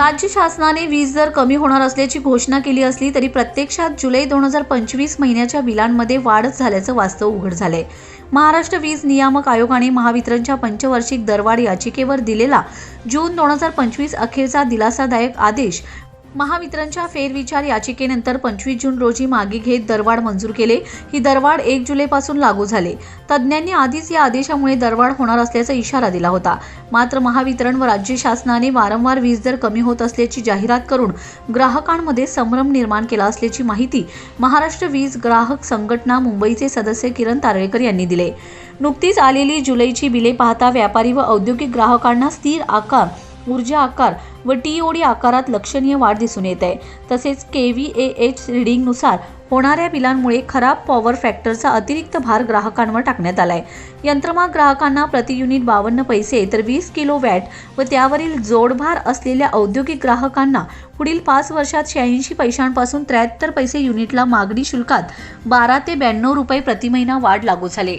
राज्य शासनाने वीज दर कमी होणार असल्याची घोषणा केली असली तरी प्रत्यक्षात जुलै दोन हजार पंचवीस महिन्याच्या बिलांमध्ये वाढच झाल्याचं वास्तव उघड झालंय. महाराष्ट्र वीज नियामक आयोगाने महावितरणच्या पंचवार्षिक दरवाढ याचिकेवर दिलेला जून दोन हजार पंचवीस अखेरचा दिलासादायक आदेश महावितरणच्या फेरविचार याचिकेनंतर पंचवीस जून रोजी मागे घेत दरवाढ मंजूर केले. ही दरवाढ एक जुलैपासून लागू झाले. तज्ज्ञांनी आधीच या आदेशामुळे दरवाढ होणार असल्याचा इशारा दिला होता. मात्र महावितरण व राज्य शासनाने वारंवार वीज दर कमी होत असल्याची जाहिरात करून ग्राहकांमध्ये संभ्रम निर्माण केला असल्याची माहिती महाराष्ट्र वीज ग्राहक संघटना मुंबईचे सदस्य किरण तारळेकर यांनी दिले. नुकतीच आलेली जुलैची बिले पाहता व्यापारी व औद्योगिक ग्राहकांना स्थिर आकार ऊर्जा आकार व टीओडी आकारात लक्षणीय वाढ दिसून येत आहे. तसेच के व्ही ए एच रिडिंगनुसार होणाऱ्या बिलांमुळे खराब पॉवर फॅक्टरचा अतिरिक्त भार ग्राहकांवर टाकण्यात आलाय. यंत्रमाग ग्राहकांना प्रति युनिट बावन्न पैसे तर वीस किलो वॅट व त्यावरील जोडभार असलेल्या औद्योगिक ग्राहकांना पुढील पाच वर्षात शहाऐंशी पैशांपासून त्र्याहत्तर पैसे युनिटला मागणी शुल्कात बारा ते ब्याण्णव रुपये प्रति महिना वाढ लागू झाले.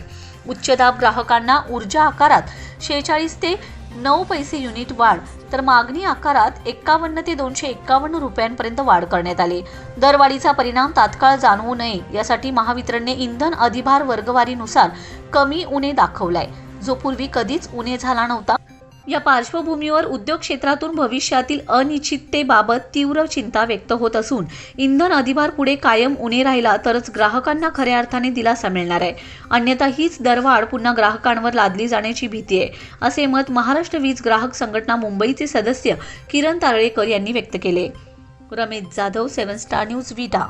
उच्च दाब ग्राहकांना ऊर्जा आकारात शेहेचाळीस ते नऊ पैसे युनिट वाढ तर मागणी आकारात एक्कावन्न ते दोनशे एक्कावन्न रुपयांपर्यंत वाढ करण्यात आली. दरवाढीचा परिणाम तात्काळ जाणवू नये यासाठी महावितरणने इंधन अधिभार वर्गवारीनुसार कमी उणे दाखवलाय. जो पूर्वी कधीच उणे झाला नव्हता. या पार्श्वभूमीवर उद्योग क्षेत्रातून भविष्यातील अनिश्चिततेबाबत तीव्र चिंता व्यक्त होत असून इंधन अधिभार पुढे कायम उणे राहिला तरच ग्राहकांना खऱ्या अर्थाने दिलासा मिळणार आहे. अन्यथा हीच दरवाढ पुन्हा ग्राहकांवर लादली जाण्याची भीती आहे असे मत महाराष्ट्र वीज ग्राहक संघटना मुंबईचे सदस्य किरण तारळेकर यांनी व्यक्त केले. Ramesh Jadhav seven star news Vita.